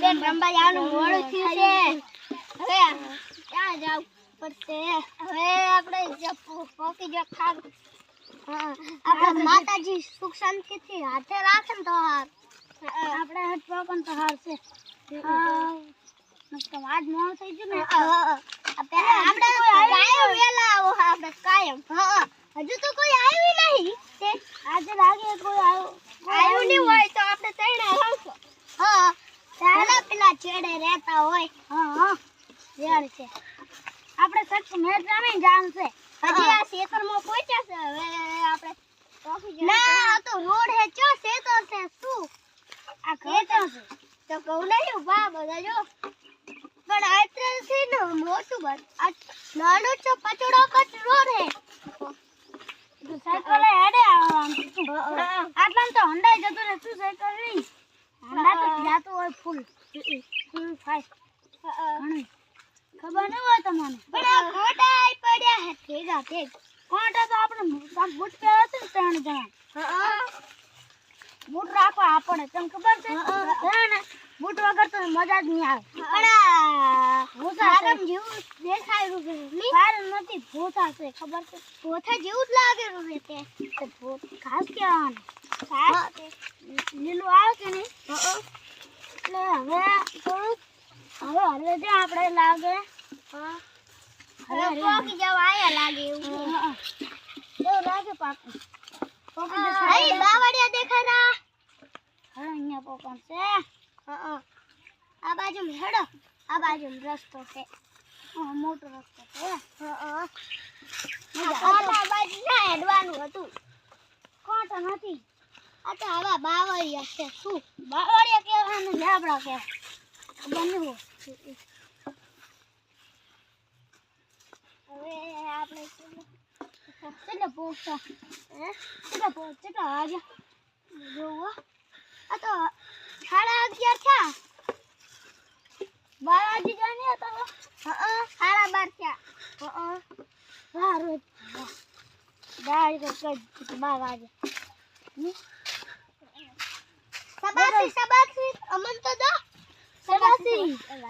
બેન જવાનું મોડું થયું છે. હવે ક્યાં જવું પડશે? હવે આપણે પોકી જો ખાવ. આપણે માતાજી સુખ શાંતિથી હાથે રાખે ને તો હાર. આપણે હાથ પકડ તો હાર છે. આજ મોડું થઈ ગયું ને. આપણે વેલા આવો આપણે કાયમ. હજુ તો કોઈ આવ્યું નહીં. આજે લાગે કોઈ આવ્યું આવ્યું નહીં હોય તો આપણે તઈને આવશું હા પેલા પેલા છેડે રહેતા હોય હા હા રેડ છે. આપણે સચ મેચ રમીને જાણ છે. હજી આ ખેતરમાં પહોંચ્યા છે. હવે આપણે ટ્રોફી ના આ તો રોડ હે. ચો શેતર છે? શું? આ ખેતર છે. તો કહું નહીં ઊભા બધા જો. પણ આટલેથી ને મોટું બસ આ નાનો છો પચડો કચ રોડ હે. સાયકલ હેડે આવવાનું. આટલા તો હંડાઈ જતું રે શું સાયકલ નહીં હંડા તો જાતો હોય ફૂલ. ફૂલ ફાસ્ટ ઘણી ખબર ન હોય તમને? પણ આ ખોટા પડ્યા હે ભેગા ભેગ. ખોટા તો આપણે આમ બૂટ પહેરા છે ત્રણ જણા. બૂટ રાખો આપણે તમને ખબર છે? હા ને બૂટ વગર તો મજા જ નહીં આવે. પણ સારમ જેવું દેખાયું છે સારમ નથી ભૂસા છે ખબર છે? ભૂસા જેવું જ લાગેલું છે તે. ઘાસ કહેવાનું. ઘાસ લીલું આવે કે નહીં? એટલે હવે થોડુંક હવે જે આપણે લાગે. હવે પાકી જવા આયા લાગે એવું. એવું લાગે પાકું. અહીં બાવળિયા દેખાડા હવે અહીંયા પોકણ છે. આ બાજુ હેડો. આ બાજુ રસ્તો છે. હા, મોટો રસ્તો છે. આ બાજુ ના હેડવાનું હતું. કોટ નથી? આ તો આવા બાવળિયા છે. શું? બાવળિયા કેવા ને ઝાબડા કેવા ખબર નહીં હોય હવે આપણે કેટલા પહોંચતા હે કેટલા પોક કેટલા વાગ્યા. જોવો આ તો સાડા અગિયાર થયા બાર વાગી ગયા ને તો હા સાડા બાર થયા હા તો કઈ બાર વાગે સબાસી સબાસી. અમન તો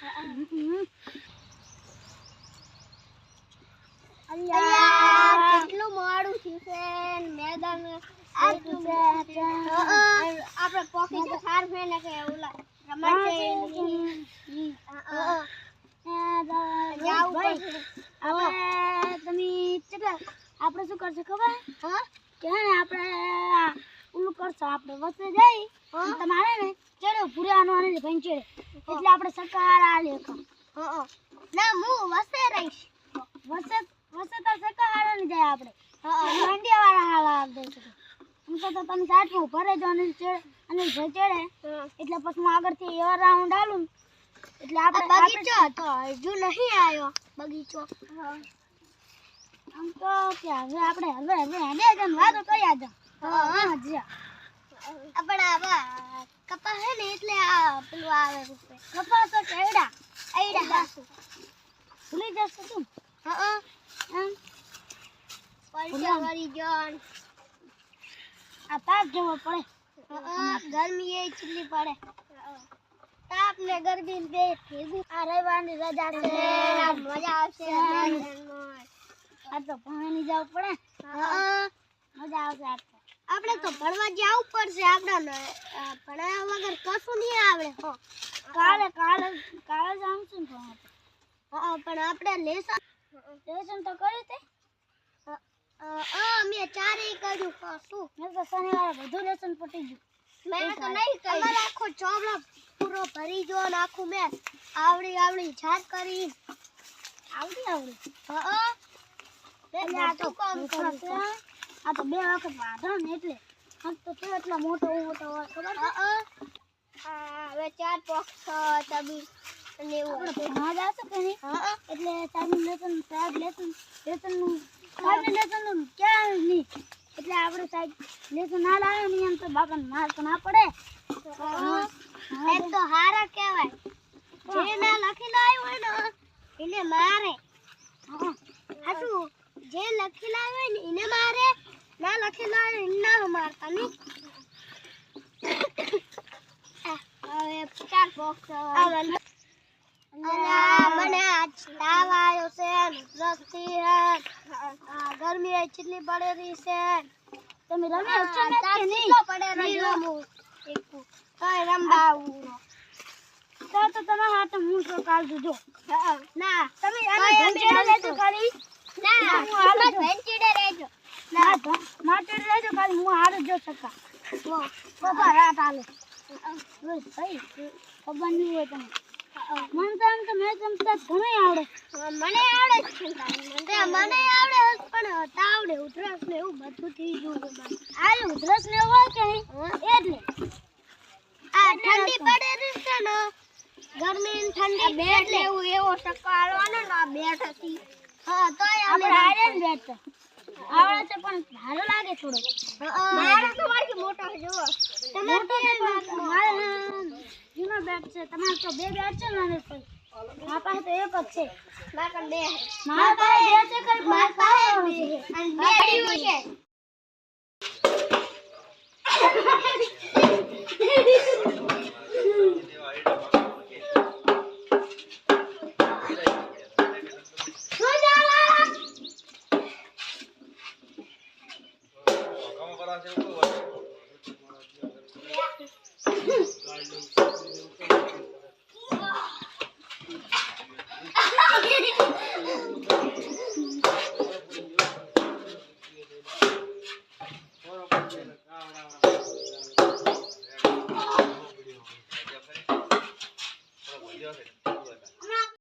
કેટલું આપણે શું કરશે ખબર કે આપણે ઓલું કરશો આપણે વચ્ચે જઈ તમારે ને ચડો પૂરાનો અને ભંચે એટલે આપણે સકાર લેખો. ના હું વસે રહીશ. વસે વસે તો સકાર ને જાય આપણે. મંડિયા વાળા હાલા આપી દઈશું એમ તો તો તમે સાઠમાં ભરે જો અને અને ચડે એટલે પછી હું આગળથી એવા રાઉન્ડ આલું એટલે આપણે બગીચો હતો હજુ નહીં આવ્યો બગીચો. આમ તો કે હવે આપણે હવે હવે હેડે વાતો કર્યા જ. હા જી આપણે આવા કપા હે ને એટલે આ પેલું આવે રૂપે. કપા તો એડા એડા ભૂલી જશે તું હા એમ. પૈસા વાળી જોન. આ તાપ જવો પડે. ગરમી એ ચીલી પડે. તાપ ને ગરમી બે ભેગું. આ રહેવાની રજા છે. મજા આવશે. આ તો પાણી જવું પડે. મજા આવશે આ આપણે તો ભણવા જવું પડશે આપણે ભણ્યા વગર કશું નહીં આવડે હો. કાલે કાલે કાલે જ આવશું ને હા પણ આપણે લેસન લેસન તો કરી તે અમે ચારેય કર્યું શું? મેં તો શનિવારે બધું લેસન પટી ગયું. મેં તો નહીં કર્યું. અમારે આખો ચોપડો પૂરો ભરી જો ને આખું મેં આવડી આવડી જાત કરી. આવડી આવડી. હા આ તો કામ કરશે આ તો બે વખત વાંધો ને એટલે આમ તો તે એટલો મોટો મોટો હોય ખબર હવે ચાર બોક્સ તબી અને એવું ભણવા જાશું કે નહીં એટલે સાહેબનું લેસન સાહેબ લેસન લેસનનું સાહેબને લેસનનું ક્યાં નહીં. એટલે આપણે સાહેબ લેસન ના લાવે નહીં એમ તો બાપાને માર તો ના પડે. હા. તો હારા કહેવાય. જે ના લખી લાવ્યો હોય ને એને મારે. હા. હાચું જે લખી લાવ્યો હોય ને એને મારે. ના લખી લાવ્યો એને ના મારતા નહીં હવે. ચાર બોક્સ મને તાવ આવ્યો છે રસ્તી ગરમી એ ચીટલી પડેલી છે. તમે રમ્યા છો કે નહીં? રમવા આવું. તો તો તમારા હાથે હું તો કાલ દીધો ના તમે કઈ આને અમે ભંચેડા લેજો ખાલી ના હું હાલો બસ વેન્ચીડે રહેજો ના માટે લેજો ખાલી હું જો સકા રાત આલે બસ ભાઈ ખબર નહીં હોય તમે મને તો એમ તો મેચ રમતા ઘણું આવડે મને આવડે જ છે મને આવડે પણ તાવડે ઉધરસ ને એવું બધું થઈ ગયું છે ઉધરસ ને એવું હોય કે એટલે આ ઠંડી પડે છે ને ગરમી ઠંડી બેટ લેવું એવો સકાળવાનો ને આ બેઠ હતી હા તોય આપણે હારે ને બેટ આવડે પણ ભારો લાગે થોડો. મારો તો મારથી મોટો છે જુઓ. તમારો છે. મારે જૂનો બેટ છે. તમારો તો બે બેટ છે ને ભાઈ મારા પાસે તો એક જ છે. મારા પાસે બે. મારા પાસે બે છે મારા પાસે બે. અને